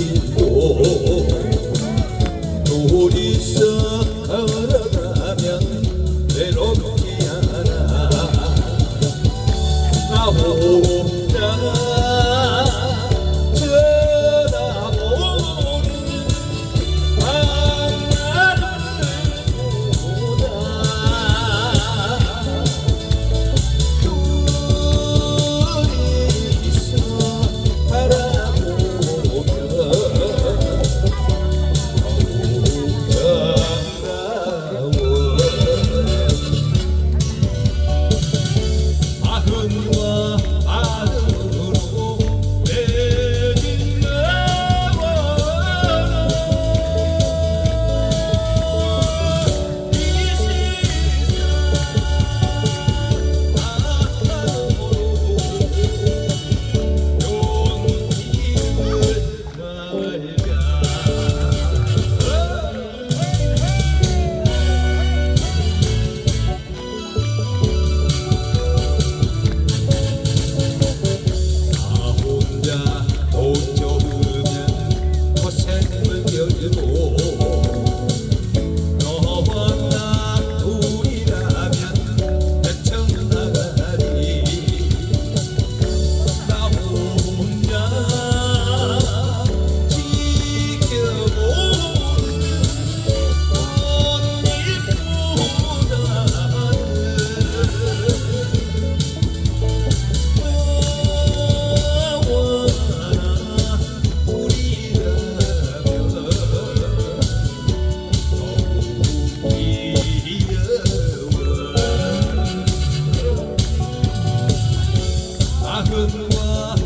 싶고 둘이 걸어가면 외롭지 않아. 나오 world.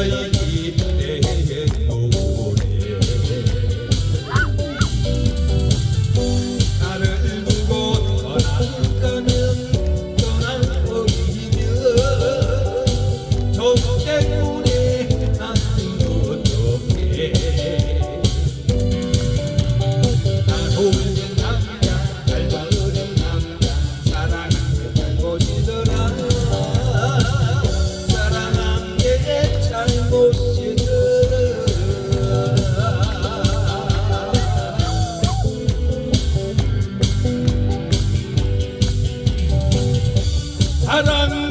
可以。sarang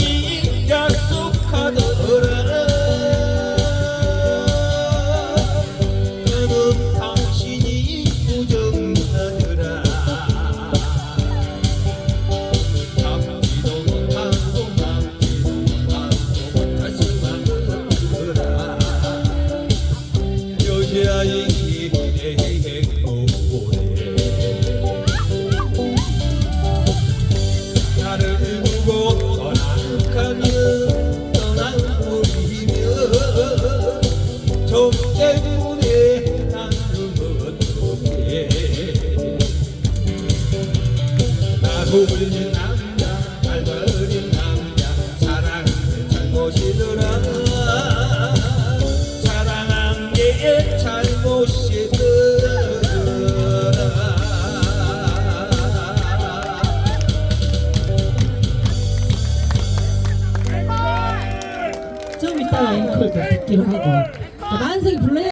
부부인 남자 이런 거 만세기 불러야